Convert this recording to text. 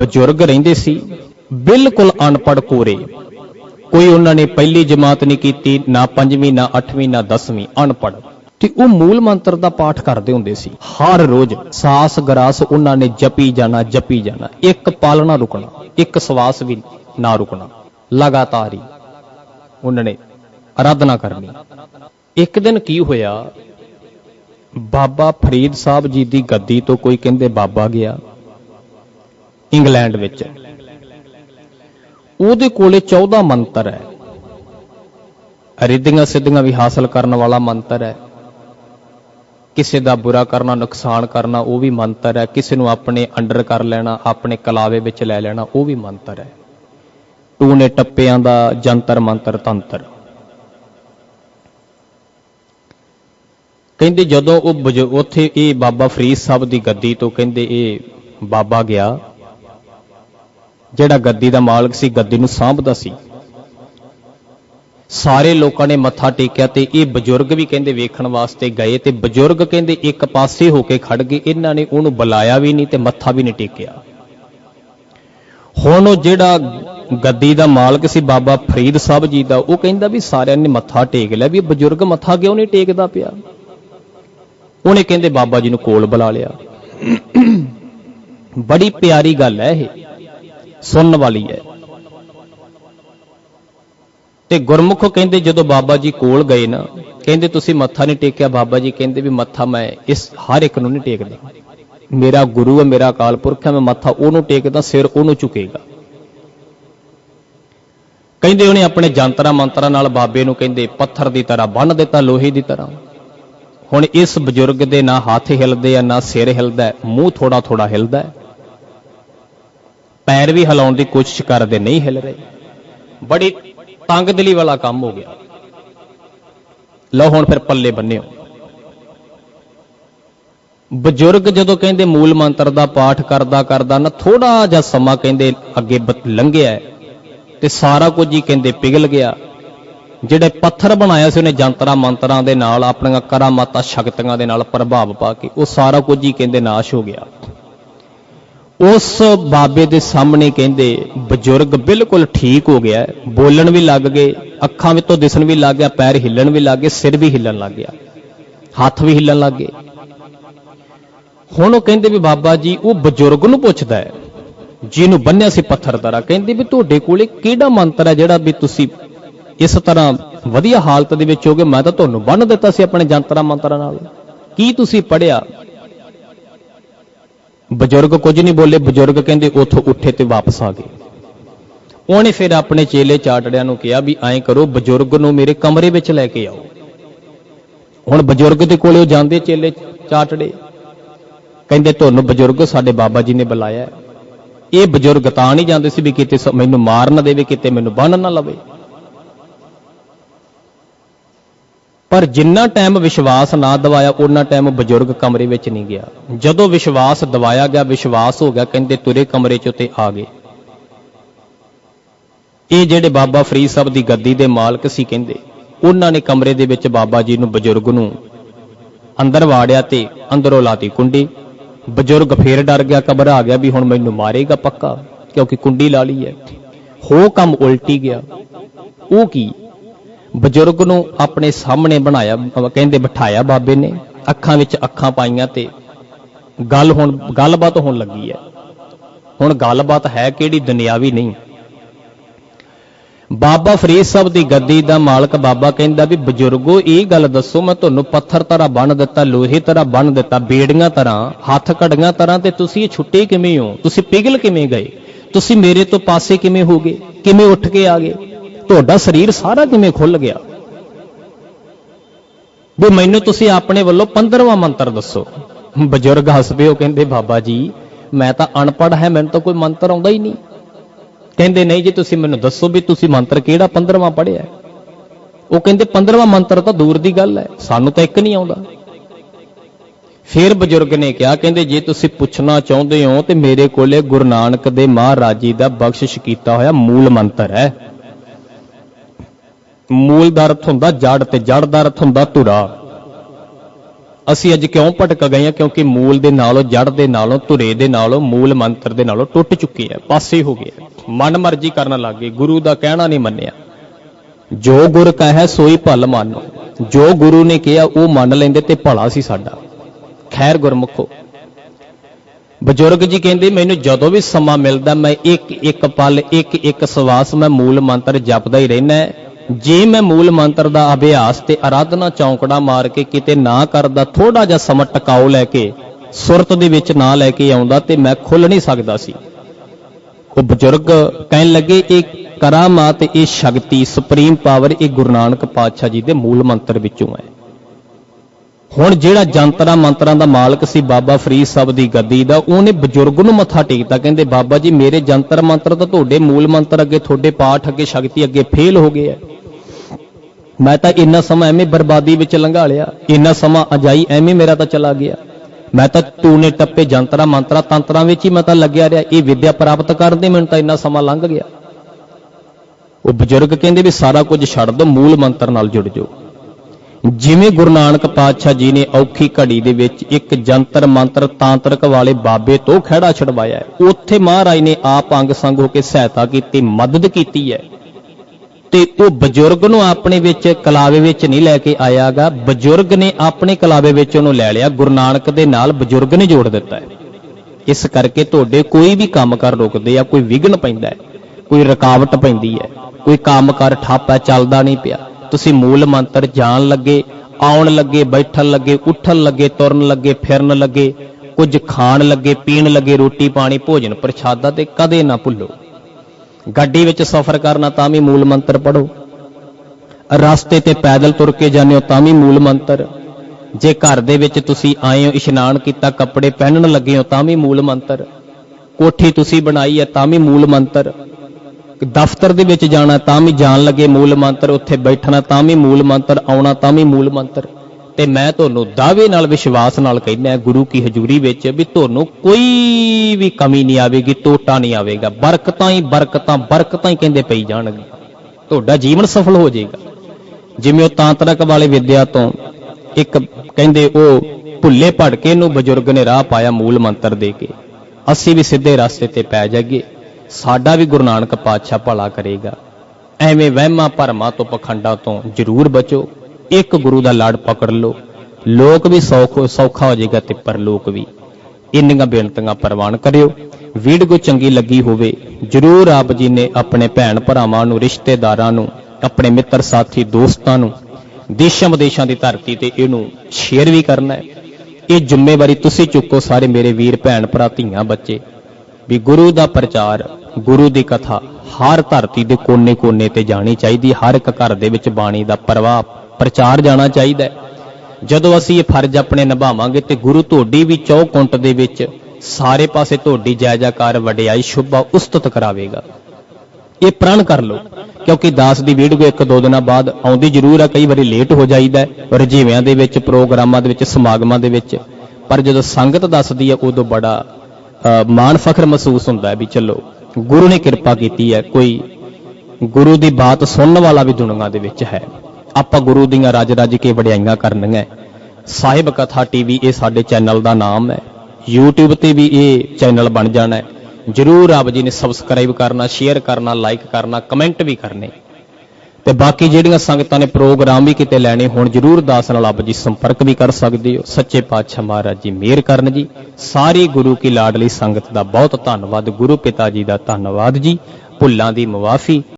ਬਜ਼ੁਰਗ ਰਹਿੰਦੇ ਸੀ, ਬਿਲਕੁਲ ਅਨਪੜ੍ਹ ਕੋਰੇ। ਕੋਈ ਉਹਨਾਂ ਨੇ ਪਹਿਲੀ ਜਮਾਤ ਨਹੀਂ ਕੀਤੀ, ਨਾ ਪੰਜਵੀਂ, ਨਾ ਅੱਠਵੀਂ, ਨਾ ਦਸਵੀਂ, ਅਨਪੜ੍ਹ। ਤੇ ਉਹ ਮੂਲ ਮੰਤਰ ਦਾ ਪਾਠ ਕਰਦੇ ਹੁੰਦੇ ਸੀ। ਹਰ ਰੋਜ਼ ਸਾਸ ਗਰਾਸ ਉਹਨਾਂ ਨੇ ਜਪੀ ਜਾਣਾ ਜਪੀ ਜਾਣਾ। ਇੱਕ ਪਲ ਨਾ ਰੁਕਣਾ, ਇੱਕ ਸਵਾਸ ਵੀ ਨਾ ਰੁਕਣਾ। ਲਗਾਤਾਰ ਹੀ ਉਹਨਾਂ ਨੇ ਆਰਾਧਨਾ ਕਰਨੀ। ਇੱਕ ਦਿਨ ਕੀ ਹੋਇਆ? ਬਾਬਾ ਫਰੀਦ ਸਾਹਿਬ ਜੀ ਦੀ ਗੱਦੀ ਤੋਂ ਕੋਈ ਕਹਿੰਦੇ ਬਾਬਾ ਗਿਆ। ਇੰਗਲੈਂਡ ਵਿੱਚ। ਉਹਦੇ ਕੋਲੇ 14 ਮੰਤਰ ਹੈ। ਰਿੱਧੀਆਂ ਸਿੱਧੀਆਂ ਵੀ ਹਾਸਲ ਕਰਨ ਵਾਲਾ ਮੰਤਰ ਹੈ। ਕਿਸੇ ਦਾ ਬੁਰਾ ਕਰਨਾ, ਨੁਕਸਾਨ ਕਰਨਾ, ਉਹ ਵੀ ਮੰਤਰ ਹੈ। ਕਿਸੇ ਨੂੰ ਆਪਣੇ ਅੰਡਰ ਕਰ ਲੈਣਾ, ਆਪਣੇ ਕਲਾਵੇ ਵਿੱਚ ਲੈ ਲੈਣਾ, ਉਹ ਵੀ ਮੰਤਰ ਹੈ। ਟੂਨੇ ਟੱਪਿਆਂ ਦਾ ਜੰਤਰ, ਮੰਤਰ, ਤੰਤਰ। ਕਹਿੰਦੇ ਜਦੋਂ ਉਹ ਬਜ਼ੁ- ਉੱਥੇ ਇਹ ਬਾਬਾ ਫਰੀਦ ਸਾਹਿਬ ਦੀ ਗੱਦੀ ਤੋਂ ਕਹਿੰਦੇ ਇਹ ਬਾਬਾ ਗਿਆ ਜਿਹੜਾ ਗੱਦੀ ਦਾ ਮਾਲਕ ਸੀ, ਗੱਦੀ ਨੂੰ ਸਾਂਭਦਾ ਸੀ। ਸਾਰੇ ਲੋਕਾਂ ਨੇ ਮੱਥਾ ਟੇਕਿਆ ਤੇ ਇਹ ਬਜ਼ੁਰਗ ਵੀ ਕਹਿੰਦੇ ਵੇਖਣ ਵਾਸਤੇ ਗਏ ਤੇ ਬਜ਼ੁਰਗ ਕਹਿੰਦੇ ਇੱਕ ਪਾਸੇ ਹੋ ਕੇ ਖੜ ਗਏ, ਇਹਨਾਂ ਨੇ ਉਹਨੂੰ ਬੁਲਾਇਆ ਵੀ ਨਹੀਂ ਤੇ ਮੱਥਾ ਵੀ ਨਹੀਂ ਟੇਕਿਆ। ਹੁਣ ਉਹ ਜਿਹੜਾ ਗੱਦੀ ਦਾ ਮਾਲਕ ਸੀ, ਬਾਬਾ ਫਰੀਦ ਸਾਹਿਬ ਜੀ ਦਾ, ਉਹ ਕਹਿੰਦਾ ਵੀ ਸਾਰਿਆਂ ਨੇ ਮੱਥਾ ਟੇਕ ਲਿਆ ਵੀ ਬਜ਼ੁਰਗ ਮੱਥਾ ਕਿਉਂ ਨਹੀਂ ਟੇਕਦਾ ਪਿਆ? ਉਹਨੇ ਕਹਿੰਦੇ ਬਾਬਾ ਜੀ ਨੂੰ ਕੋਲ ਬੁਲਾ ਲਿਆ। ਬੜੀ ਪਿਆਰੀ ਗੱਲ ਹੈ ਇਹ। ਸੁਣਨ ਵਾਲੀ ਹੈ। ਤੇ ਗੁਰਮੁਖ ਕਹਿੰਦੇ ਜਦੋਂ ਬਾਬਾ ਜੀ ਕੋਲ ਗਏ ਨਾ, ਕਹਿੰਦੇ ਤੁਸੀਂ ਮੱਥਾ ਨਹੀਂ ਟੇਕਿਆ, ਬਾਬਾ ਜੀ ਕਹਿੰਦੇ ਵੀ ਮੱਥਾ ਮੈਂ ਇਸ ਹਰ ਇੱਕ ਨੂੰ ਨਹੀਂ ਟੇਕਦਾ। ਮੇਰਾ ਗੁਰੂ ਹੈ, ਮੇਰਾ ਅਕਾਲ ਪੁਰਖ ਹੈ, ਮੈਂ ਮੱਥਾ ਉਹਨੂੰ ਟੇਕਦਾ, ਸਿਰ ਉਹਨੂੰ ਝੁਕੇਗਾ। ਕਹਿੰਦੇ ਉਹਨੇ ਆਪਣੇ ਜੰਤਰਾਂ ਮੰਤਰਾਂ ਨਾਲ ਬਾਬੇ ਨੂੰ ਕਹਿੰਦੇ, ਪੱਥਰ ਦੀ ਤਰ੍ਹਾਂ ਬੰਨ ਦਿੱਤਾ, ਲੋਹੇ ਦੀ ਤਰ੍ਹਾਂ। ਹੁਣ ਇਸ ਬਜ਼ੁਰਗ ਦੇ ਨਾ ਹੱਥ ਹਿਲਦੇ ਆ, ਨਾ ਸਿਰ ਹਿਲਦਾ, ਮੂੰਹ ਥੋੜਾ ਥੋੜਾ ਹਿਲਦਾ ਹੈ। ਪੈਰ ਵੀ ਹਿਲਾਉਣ ਦੀ ਕੋਸ਼ਿਸ਼ ਕਰਦੇ ਨਹੀਂ ਹਿਲ ਰਹੇ। ਬੜੀ ਤੰਗਦਿਲੀ ਵਾਲਾ ਕੰਮ ਹੋ ਗਿਆ। ਲਓ ਹੁਣ ਫਿਰ ਪੱਲੇ ਬੰਨਿਓ। ਬਜ਼ੁਰਗ ਜਦੋਂ ਕਹਿੰਦੇ ਮੂਲ ਮੰਤਰ ਦਾ ਪਾਠ ਕਰਦਾ ਕਰਦਾ ਨਾ ਥੋੜਾ ਜਿਹਾ ਸਮਾਂ ਕਹਿੰਦੇ ਅੱਗੇ ਲੰਘਿਆ ਤੇ ਸਾਰਾ ਕੁਝ ਹੀ ਕਹਿੰਦੇ ਪਿਘਲ ਗਿਆ। ਜਿਹੜੇ ਪੱਥਰ ਬਣਾਇਆ ਸੀ ਉਹਨੇ ਜੰਤਰਾਂ ਮੰਤਰਾਂ ਦੇ ਨਾਲ, ਆਪਣੀਆਂ ਕਰਾਮਾਤਾਂ, ਸ਼ਕਤੀਆਂ ਦੇ ਨਾਲ ਪ੍ਰਭਾਵ ਪਾ ਕੇ ਉਹ ਸਾਰਾ ਕੁਝ ਹੀ ਕਹਿੰਦੇ ਨਾਸ਼ ਹੋ ਗਿਆ। ਉਸ ਬਾਬੇ ਦੇ ਸਾਹਮਣੇ ਕਹਿੰਦੇ, ਬਜ਼ੁਰਗ ਬਿਲਕੁਲ ਠੀਕ ਹੋ ਗਿਆ, ਬੋਲਣ ਵੀ ਲੱਗ ਗਏ, ਅੱਖਾਂ ਵਿੱਚੋਂ ਦਿਸਣ ਵੀ ਲੱਗ ਗਿਆ, ਪੈਰ ਹਿੱਲਣ ਵੀ ਲੱਗ ਗਏ, ਸਿਰ ਵੀ ਹਿੱਲਣ ਲੱਗ ਗਿਆ, ਹੱਥ ਵੀ ਹਿੱਲਣ ਲੱਗ ਗਏ। ਹੁਣ ਉਹ ਕਹਿੰਦੇ ਵੀ, ਬਾਬਾ ਜੀ, ਉਹ ਬਜ਼ੁਰਗ ਨੂੰ ਪੁੱਛਦਾ ਹੈ, ਜਿਹਨੂੰ ਬੰਨਿਆ ਸੀ ਪੱਥਰ ਤਰ੍ਹਾਂ ਕਹਿੰਦੇ ਵੀ, ਤੁਹਾਡੇ ਕੋਲੇ ਕਿਹੜਾ ਮੰਤਰ ਹੈ ਜਿਹੜਾ ਵੀ ਤੁਸੀਂ ਇਸ ਤਰ੍ਹਾਂ ਵਧੀਆ ਹਾਲਤ ਦੇ ਵਿੱਚ ਹੋਗੇ, ਮੈਂ ਤਾਂ ਤੁਹਾਨੂੰ ਬੰਨ ਦਿੱਤਾ ਸੀ ਆਪਣੇ ਜੰਤਰਾਂ ਮੰਤਰਾਂ ਨਾਲ। ਕੀ ਤੁਸੀਂ ਪੜਿਆ ਬਜ਼ੁਰਗ ਕੁਝ ਨਹੀਂ ਬੋਲੇ, ਬਜ਼ੁਰਗ ਕਹਿੰਦੇ ਉਥੋਂ ਉੱਠੇ ਤੇ ਵਾਪਸ ਆ ਗਏ। ਉਹਨੇ ਫਿਰ ਆਪਣੇ ਚੇਲੇ ਚਾਟੜਿਆਂ ਨੂੰ ਕਿਹਾ ਵੀ ਐਂ ਕਰੋ, ਬਜ਼ੁਰਗ ਨੂੰ ਮੇਰੇ ਕਮਰੇ ਵਿੱਚ ਲੈ ਕੇ ਆਓ। ਹੁਣ ਬਜ਼ੁਰਗ ਦੇ ਕੋਲੇ ਉਹ ਜਾਂਦੇ ਚੇਲੇ ਚਾਟੜੇ। ਕਹਿੰਦੇ ਤੁਹਾਨੂੰ ਬਜ਼ੁਰਗ, ਸਾਡੇ ਬਾਬਾ ਜੀ ਨੇ ਬੁਲਾਇਆ ਇਹ ਬਜ਼ੁਰਗ ਤਾਂ ਨਹੀਂ ਜਾਂਦੇ ਸੀ ਵੀ ਕਿਤੇ ਸ- ਮੈਨੂੰ ਮਾਰ ਨਾ ਦੇਵੇ, ਕਿਤੇ ਮੈਨੂੰ ਬੰਨ ਨਾ ਲਵੇ। ਪਰ ਜਿੰਨਾ ਟਾਈਮ ਵਿਸ਼ਵਾਸ ਨਾ ਦਵਾਇਆ ਉਹਨਾਂ ਟਾਈਮ ਬਜ਼ੁਰਗ ਕਮਰੇ ਵਿੱਚ ਨਹੀਂ ਗਿਆ। ਜਦੋਂ ਵਿਸ਼ਵਾਸ ਦਵਾਇਆ ਗਿਆ, ਵਿਸ਼ਵਾਸ ਹੋ ਗਿਆ, ਕਹਿੰਦੇ ਤੁਰੇ ਕਮਰੇ ਚ ਤੇ ਆ ਗਏ। ਇਹ ਜਿਹੜੇ ਬਾਬਾ ਫਰੀਦ ਸਾਹਿਬ ਦੀ ਗੱਦੀ ਦੇ ਮਾਲਕ ਸੀ ਕਹਿੰਦੇ, ਉਹਨਾਂ ਨੇ ਕਮਰੇ ਦੇ ਵਿੱਚ ਬਾਬਾ ਜੀ ਨੂੰ ਬਜ਼ੁਰਗ ਨੂੰ ਅੰਦਰ ਵਾੜਿਆ ਤੇ ਅੰਦਰੋਂ ਲਾਤੀ ਕੁੰਡੀ। ਬਜ਼ੁਰਗ ਫੇਰ ਡਰ ਗਿਆ, ਘਬਰਾ ਗਿਆ ਵੀ ਹੁਣ ਮੈਨੂੰ ਮਾਰੇਗਾ ਪੱਕਾ, ਕਿਉਂਕਿ ਕੁੰਡੀ ਲਾ ਲਈ ਹੈ। ਹੋ ਕੰਮ ਉਲਟੀ ਗਿਆ। ਉਹ ਕੀ? ਬਜ਼ੁਰਗ ਨੂੰ ਆਪਣੇ ਸਾਹਮਣੇ ਬਣਾਇਆ ਕਹਿੰਦੇ ਬਿਠਾਇਆ ਬਾਬੇ ਨੇ, ਅੱਖਾਂ ਵਿੱਚ ਅੱਖਾਂ ਪਾਈਆਂ ਤੇ ਗੱਲ ਹੁਣ, ਗੱਲਬਾਤ ਹੋਣ ਲੱਗੀ ਹੈ। ਹੁਣ ਗੱਲਬਾਤ ਹੈ ਕਿਹੜੀ, ਦੁਨਿਆਵੀ ਨਹੀਂ। ਬਾਬਾ ਫਰੀਦ ਸਾਹਿਬ ਦੀ ਗੱਦੀ ਦਾ ਮਾਲਕ ਬਾਬਾ ਕਹਿੰਦਾ ਵੀ ਬਜ਼ੁਰਗੋ, ਇਹ ਗੱਲ ਦੱਸੋ, ਮੈਂ ਤੁਹਾਨੂੰ ਪੱਥਰ ਤਰ੍ਹਾਂ ਬੰਨ ਦਿੱਤਾ, ਲੋਹੇ ਤਰ੍ਹਾਂ ਬੰਨ ਦਿੱਤਾ, ਬੇੜੀਆਂ ਤਰ੍ਹਾਂ, ਹੱਥ ਕੜੀਆਂ ਤਰ੍ਹਾਂ ਤੇ ਤੁਸੀਂ ਇਹ ਛੁੱਟੇ ਕਿਵੇਂ ਹੋ? ਤੁਸੀਂ ਪਿਘਲ ਕਿਵੇਂ ਗਏ? ਤੁਸੀਂ ਮੇਰੇ ਤੋਂ ਪਾਸੇ ਕਿਵੇਂ ਹੋ ਗਏ? ਕਿਵੇਂ ਉੱਠ ਕੇ ਆ ਗਏ? ਤੁਹਾਡਾ ਸਰੀਰ ਸਾਰਾ ਕਿਵੇਂ ਖੁੱਲ ਗਿਆ? ਵੀ ਮੈਨੂੰ ਤੁਸੀਂ ਆਪਣੇ ਵੱਲੋਂ 15ਵਾਂ ਮੰਤਰ ਦੱਸੋ। ਬਜ਼ੁਰਗ ਹੱਸਦੇ ਹੋ ਕਹਿੰਦੇ, ਬਾਬਾ ਜੀ, ਮੈਂ ਤਾਂ ਅਨਪੜ੍ਹ ਹੈ, ਮੈਨੂੰ ਤਾਂ ਕੋਈ ਮੰਤਰ ਆਉਂਦਾ ਹੀ ਨਹੀਂ। ਕਹਿੰਦੇ, ਨਹੀਂ ਜੀ, ਤੁਸੀਂ ਮੈਨੂੰ ਦੱਸੋ ਵੀ ਤੁਸੀਂ ਮੰਤਰ ਕਿਹੜਾ 15ਵਾਂ ਪੜ੍ਹਿਆ ਉਹ ਕਹਿੰਦੇ 15ਵਾਂ ਮੰਤਰ ਤਾਂ ਦੂਰ ਦੀ ਗੱਲ ਹੈ, ਸਾਨੂੰ ਤਾਂ ਇੱਕ ਨਹੀਂ ਆਉਂਦਾ। ਫਿਰ ਬਜ਼ੁਰਗ ਨੇ ਕਿਹਾ, ਕਹਿੰਦੇ, ਜੇ ਤੁਸੀਂ ਪੁੱਛਣਾ ਚਾਹੁੰਦੇ ਹੋ ਤੇ ਮੇਰੇ ਕੋਲੇ ਗੁਰੂ ਨਾਨਕ ਦੇ ਮਹਾਰਾਜ ਜੀ ਦਾ ਬਖਸ਼ਿਸ਼ ਕੀਤਾ ਹੋਇਆ ਮੂਲ ਮੰਤਰ ਹੈ। ਮੂਲ ਦਾ ਅਰਥ ਹੁੰਦਾ ਜੜ ਤੇ ਜੜ ਦਾ ਅਰਥ ਹੁੰਦਾ ਧੁਰਾ। ਅਸੀਂ ਅੱਜ ਕਿਉਂ ਭਟਕ ਗਏ ਹਾਂ? ਕਿਉਂਕਿ ਮੂਲ ਦੇ ਨਾਲੋਂ ਜੜ ਦੇ ਨਾਲੋਂ, ਧੁਰੇ ਦੇ ਨਾਲੋਂ, ਮੂਲ ਮੰਤਰ ਦੇ ਨਾਲੋਂ ਟੁੱਟ ਚੁੱਕੇ ਆ ਪਾਸੇ ਹੋ ਗਏ ਮਨ ਮਰਜ਼ੀ ਕਰਨ ਲੱਗ ਗਏ, ਗੁਰੂ ਦਾ ਕਹਿਣਾ ਨਹੀਂ ਮੰਨਿਆ। ਜੋ ਗੁਰ ਕਹੈ ਸੋਈ ਭਲ ਮੰਨੋ। ਜੋ ਗੁਰੂ ਨੇ ਕਿਹਾ ਉਹ ਮੰਨ ਲੈਂਦੇ ਤੇ ਭਲਾ ਸੀ ਸਾਡਾ। ਖੈਰ ਗੁਰਮੁਖੋ, ਬਜ਼ੁਰਗ ਜੀ ਕਹਿੰਦੇ, ਮੈਨੂੰ ਜਦੋਂ ਵੀ ਸਮਾਂ ਮਿਲਦਾ, ਮੈਂ ਇੱਕ ਇੱਕ ਪਲ ਇੱਕ ਇੱਕ ਸਵਾਸ ਮੈਂ ਮੂਲ ਮੰਤਰ ਜਪਦਾ ਹੀ ਰਹਿਣਾ ਜੇ ਮੈਂ ਮੂਲ ਮੰਤਰ ਦਾ ਅਭਿਆਸ ਤੇ ਆਰਾਧਨਾ ਚੌਂਕੜਾ ਮਾਰ ਕੇ ਕਿਤੇ ਨਾ ਕਰਦਾ ਥੋੜਾ ਜਿਹਾ ਸਮਾਂ ਟਿਕਾਉ ਲੈ ਕੇ, ਸੁਰਤ ਦੇ ਵਿੱਚ ਨਾ ਲੈ ਕੇ ਆਉਂਦਾ ਤੇ ਮੈਂ ਖੁੱਲ ਨਹੀਂ ਸਕਦਾ ਸੀ। ਉਹ ਬਜ਼ੁਰਗ ਕਹਿਣ ਲੱਗੇ, ਇਹ ਕਰਾਮਾਤ, ਇਹ ਸ਼ਕਤੀ, ਸੁਪਰੀਮ ਪਾਵਰ, ਇਹ ਗੁਰੂ ਨਾਨਕ ਪਾਤਸ਼ਾਹ ਜੀ ਦੇ ਮੂਲ ਮੰਤਰ ਵਿੱਚੋਂ ਹੈ। ਹੁਣ ਜਿਹੜਾ ਜੰਤਰਾਂ ਮੰਤਰਾਂ ਦਾ ਮਾਲਕ ਸੀ ਬਾਬਾ ਫਰੀਦ ਸਾਹਿਬ ਦੀ ਗੱਦੀ ਦਾ, ਉਹਨੇ ਬਜ਼ੁਰਗ ਨੂੰ ਮੱਥਾ ਟੇਕਤਾ, ਕਹਿੰਦੇ, ਬਾਬਾ ਜੀ, ਮੇਰੇ ਜੰਤਰ ਮੰਤਰ ਤਾਂ ਤੁਹਾਡੇ ਮੂਲ ਮੰਤਰ ਅੱਗੇ, ਤੁਹਾਡੇ ਪਾਠ ਅੱਗੇ, ਸ਼ਕਤੀ ਅੱਗੇ ਫੇਲ ਹੋ ਗਏ ਆ ਮੈਂ ਤਾਂ ਇੰਨਾ ਸਮਾਂ ਐਵੇਂ ਬਰਬਾਦੀ ਵਿੱਚ ਲੰਘਾ ਲਿਆ, ਇੰਨਾ ਸਮਾਂ ਅਜਾਈ ਐਵੇਂ ਮੇਰਾ ਤਾਂ ਚਲਾ ਗਿਆ। ਮੈਂ ਤਾਂ ਟੂਨੇ ਟੱਪੇ ਜੰਤਰਾਂ ਮੰਤਰਾਂ, ਤੰਤਰਾਂ ਵਿੱਚ ਹੀ ਮੈਂ ਤਾਂ ਲੱਗਿਆ ਰਿਹਾ, ਇਹ ਵਿਦਿਆ ਪ੍ਰਾਪਤ ਕਰਨ ਦੇ ਮੈਨੂੰ ਤਾਂ ਇੰਨਾ ਸਮਾਂ ਲੰਘ ਗਿਆ। ਉਹ ਬਜ਼ੁਰਗ ਕਹਿੰਦੇ ਵੀ, ਸਾਰਾ ਕੁਝ ਛੱਡ ਦੋ, ਮੂਲ ਮੰਤਰ ਨਾਲ ਜੁੜ ਜਾਓ। ਜਿਵੇਂ ਗੁਰੂ ਨਾਨਕ ਪਾਤਸ਼ਾਹ ਜੀ ਨੇ ਔਖੀ ਘੜੀ ਦੇ ਵਿੱਚ ਇੱਕ ਜੰਤਰ ਮੰਤਰ ਤਾਂਤਰਿਕ ਵਾਲੇ ਬਾਬੇ ਤੋਂ ਖਹਿੜਾ ਛਡਵਾਇਆ ਹੈ। ਉੱਥੇ ਮਹਾਰਾਜ ਨੇ ਆਪ ਅੰਗ ਸੰਗ ਹੋ ਕੇ ਸਹਾਇਤਾ ਕੀਤੀ, ਮਦਦ ਕੀਤੀ ਹੈ। ਤੇ ਉਹ ਬਜ਼ੁਰਗ ਨੂੰ ਆਪਣੇ ਵਿੱਚ ਕਲਾਵੇ ਵਿੱਚ ਨਹੀਂ ਲੈ ਕੇ ਆਇਆਗਾ, ਬਜ਼ੁਰਗ ਨੇ ਆਪਣੇ ਕਲਾਵੇ ਵਿੱਚ ਉਹਨੂੰ ਲੈ ਲਿਆ, ਗੁਰੂ ਨਾਨਕ ਦੇ ਨਾਲ ਬਜ਼ੁਰਗ ਨੇ ਜੋੜ ਦਿੱਤਾ ਹੈ। ਇਸ ਕਰਕੇ ਤੁਹਾਡੇ ਕੋਈ ਵੀ ਕੰਮ ਕਰ ਰੁਕਦੇ ਆ, ਕੋਈ ਵਿਘਨ ਪੈਂਦਾ ਹੈ, ਕੋਈ ਰੁਕਾਵਟ ਪੈਂਦੀ ਹੈ, ਕੋਈ ਕੰਮ ਕਰ ਠਾਪਾ ਚੱਲਦਾ ਨਹੀਂ ਪਿਆ। ਤੁਸੀਂ ਮੂਲ ਮੰਤਰ ਜਾਣ ਲੱਗੇ, ਆਉਣ ਲੱਗੇ, ਬੈਠਣ ਲੱਗੇ, ਉੱਠਣ ਲੱਗੇ, ਤੁਰਨ ਲੱਗੇ, ਫਿਰਨ ਲੱਗੇ, ਕੁਝ ਖਾਣ ਲੱਗੇ, ਪੀਣ ਲੱਗੇ, ਰੋਟੀ ਪਾਣੀ, ਭੋਜਨ ਪ੍ਰਸ਼ਾਦਾ ਤੇ ਕਦੇ ਨਾ ਭੁੱਲੋ। ਗੱਡੀ ਵਿੱਚ ਸਫ਼ਰ ਕਰਨਾ ਤਾਂ ਵੀ ਮੂਲ ਮੰਤਰ ਪੜੋ ਰਸਤੇ ਤੇ ਪੈਦਲ ਤੁਰ ਕੇ ਜਾਂਦੇ ਹੋ ਤਾਂ ਵੀ ਮੂਲ ਮੰਤਰ। ਜੇ ਘਰ ਦੇ ਵਿੱਚ ਤੁਸੀਂ ਆਏ ਹੋ, ਇਸ਼ਨਾਨ ਕੀਤਾ, ਕੱਪੜੇ ਪਹਿਨਣ ਲੱਗੇ ਹੋ ਤਾਂ ਵੀ ਮੂਲ ਮੰਤਰ। ਕੋਠੀ ਤੁਸੀਂ ਬਣਾਈ ਹੈ ਤਾਂ ਵੀ ਮੂਲ ਮੰਤਰ। ਦਫ਼ਤਰ ਦੇ ਵਿੱਚ ਜਾਣਾ ਤਾਂ ਵੀ ਜਾਣ ਲੱਗੇ ਮੂਲ ਮੰਤਰ, ਉੱਥੇ ਬੈਠਣਾ ਤਾਂ ਵੀ ਮੂਲ ਮੰਤਰ, ਆਉਣਾ ਤਾਂ ਵੀ ਮੂਲ ਮੰਤਰ। ਤੇ ਮੈਂ ਤੁਹਾਨੂੰ ਦਾਅਵੇ ਨਾਲ, ਵਿਸ਼ਵਾਸ ਨਾਲ ਕਹਿੰਦਾ ਗੁਰੂ ਕੀ ਹਜ਼ੂਰੀ ਵਿੱਚ ਵੀ ਤੁਹਾਨੂੰ ਕੋਈ ਵੀ ਕਮੀ ਨਹੀਂ ਆਵੇਗੀ, ਟੋਟਾ ਨਹੀਂ ਆਵੇਗਾ। ਬਰਕਤਾਂ ਹੀ ਬਰਕਤਾਂ ਬਰਕਤਾਂ ਹੀ ਕਹਿੰਦੇ ਪਈ ਜਾਣਗੇ। ਤੁਹਾਡਾ ਜੀਵਨ ਸਫਲ ਹੋ ਜਾਏਗਾ। ਜਿਵੇਂ ਉਹ ਤਾਂਤਰਕ ਵਾਲੇ ਵਿਦਿਆ ਤੋਂ ਇੱਕ ਕਹਿੰਦੇ ਉਹ ਭੁੱਲੇ ਭੜਕੇ ਨੂੰ ਬਜ਼ੁਰਗ ਨੇ ਰਾਹ ਪਾਇਆ ਮੂਲ ਮੰਤਰ ਦੇ ਕੇ, ਅਸੀਂ ਵੀ ਸਿੱਧੇ ਰਸਤੇ ਤੇ ਪੈ ਜਾਈਏ। ਸਾਡਾ ਵੀ ਗੁਰੂ ਨਾਨਕ ਪਾਤਸ਼ਾਹ ਭਲਾ ਕਰੇਗਾ। ਐਵੇਂ ਵਹਿਮਾਂ ਭਰਮਾਂ ਤੋਂ ਪਖੰਡਾਂ ਤੋਂ ਜ਼ਰੂਰ ਬਚੋ। ਇੱਕ ਗੁਰੂ ਦਾ ਲੜ ਪਕੜ ਲਓ। ਲੋਕ ਵੀ ਸੌਖ ਸੌਖਾ ਹੋ ਜਾਏਗਾ ਤੇ ਪਰਲੋਕ ਵੀ। ਇੰਨੀਆਂ ਬੇਨਤੀਆਂ ਪ੍ਰਵਾਨ ਕਰਿਓ। ਵੀਡੀਓ ਚੰਗੀ ਲੱਗੀ ਹੋਵੇ, ਜ਼ਰੂਰ ਆਪ ਜੀ ਨੇ ਆਪਣੇ ਭੈਣ ਭਰਾਵਾਂ ਨੂੰ, ਰਿਸ਼ਤੇਦਾਰਾਂ ਨੂੰ, ਆਪਣੇ ਮਿੱਤਰ ਸਾਥੀ, ਦੋਸਤਾਂ ਨੂੰ, ਦੇਸ਼ਾਂ ਵਿਦੇਸ਼ਾਂ ਦੀ ਧਰਤੀ ਤੇ ਇਹਨੂੰ ਸ਼ੇਅਰ ਵੀ ਕਰਨਾ ਹੈ। ਇਹ ਜ਼ਿੰਮੇਵਾਰੀ ਤੁਸੀਂ ਚੁੱਕੋ ਸਾਰੇ ਮੇਰੇ ਵੀਰ, ਭੈਣ ਭਰਾ, ਧੀਆਂ, ਬੱਚੇ। ਵੀ ਗੁਰੂ ਦਾ ਪ੍ਰਚਾਰ ਗੁਰੂ ਦੀ ਕਥਾ ਹਰ ਧਰਤੀ ਦੇ ਕੋਨੇ-ਕੋਨੇ ਤੇ ਜਾਣੀ ਚਾਹੀਦੀ ਹਰ ਇੱਕ ਘਰ ਦੇ ਵਿੱਚ ਬਾਣੀ ਦਾ ਪ੍ਰਵਾਹ ਪ੍ਰਚਾਰ ਜਾਣਾ ਚਾਹੀਦਾ ਜਦੋਂ ਅਸੀਂ ਇਹ ਫਰਜ਼ ਆਪਣੇ ਨਿਭਾਵਾਂਗੇ ਤੇ ਗੁਰੂ ਤੁਹਾਡੀ ਵੀ ਚੌਕੁੰਟ ਦੇ ਵਿੱਚ ਸਾਰੇ ਪਾਸੇ ਤੁਹਾਡੀ ਜੈ ਜੈਕਾਰ ਵਡਿਆਈ ਸ਼ੁਭਾ ਉਸਤਤ ਕਰਾਵੇਗਾ। ਇਹ ਪ੍ਰਣ ਕਰ ਲਓ ਕਿਉਂਕਿ ਦਾਸ ਦੀ ਵੀਡੀਓ ਇੱਕ ਦੋ ਦਿਨਾਂ ਬਾਅਦ ਆਉਂਦੀ ਜ਼ਰੂਰ ਆ ਕਈ ਵਾਰੀ ਲੇਟ ਹੋ ਜਾਈਦਾ ਹੈ, ਰਜੀਵਿਆਂ ਦੇ ਵਿੱਚ ਪ੍ਰੋਗਰਾਮਾਂ ਦੇ ਵਿੱਚ ਸਮਾਗਮਾਂ ਦੇ ਵਿੱਚ। ਪਰ ਜਦੋਂ ਸੰਗਤ ਦੱਸਦੀ ਹੈ ਉਦੋਂ ਬੜਾ ਮਾਣ ਫਖਰ ਮਹਿਸੂਸ ਹੁੰਦਾ ਹੈ ਵੀ ਚਲੋ, ਗੁਰੂ ਨੇ ਕਿਰਪਾ ਕੀਤੀ ਹੈ, ਕੋਈ ਗੁਰੂ ਦੀ ਬਾਤ ਸੁਣਨ ਵਾਲਾ ਵੀ ਦੁਨੀਆ ਦੇ ਵਿੱਚ ਹੈ। ਆਪਾਂ ਗੁਰੂ ਦੀਆਂ ਰਜ ਰਜ ਕੇ ਵਡਿਆਈਆਂ ਕਰਨੀਆਂ ਸਾਹਿਬ ਕਥਾ ਟੀਵੀ ਇਹ ਸਾਡੇ ਚੈਨਲ ਦਾ ਨਾਮ ਹੈ। YouTube ਤੇ ਵੀ ਇਹ ਚੈਨਲ ਬਣ ਜਾਣਾ ਹੈ। ਜਰੂਰ ਆਪ ਜੀ ਨੇ ਸਬਸਕ੍ਰਾਈਬ ਕਰਨਾ ਸ਼ੇਅਰ ਕਰਨਾ ਲਾਈਕ ਕਰਨਾ ਕਮੈਂਟ ਵੀ ਕਰਨੇ। ਤੇ ਬਾਕੀ ਜਿਹੜੀਆਂ ਸੰਗਤਾਂ ਨੇ ਪ੍ਰੋਗਰਾਮ ਵੀ ਕਿਤੇ ਲੈਣੇ, ਹੋਣ ਜਰੂਰ ਦਾਸ ਨਾਲ ਆਪ ਜੀ ਸੰਪਰਕ ਵੀ ਕਰ ਸਕਦੇ ਹੋ। ਸੱਚੇ ਪਾਤਸ਼ਾਹ ਮਹਾਰਾਜ ਜੀ ਮਿਹਰ ਕਰਨ ਜੀ। ਸਾਰੀ ਗੁਰੂ ਕੀ ਲਾਡਲੀ ਸੰਗਤ ਦਾ ਬਹੁਤ ਧੰਨਵਾਦ। ਗੁਰੂ ਪਿਤਾ ਜੀ ਦਾ ਧੰਨਵਾਦ ਜੀ। ਭੁੱਲਾਂ ਦੀ ਮੁਆਫੀ।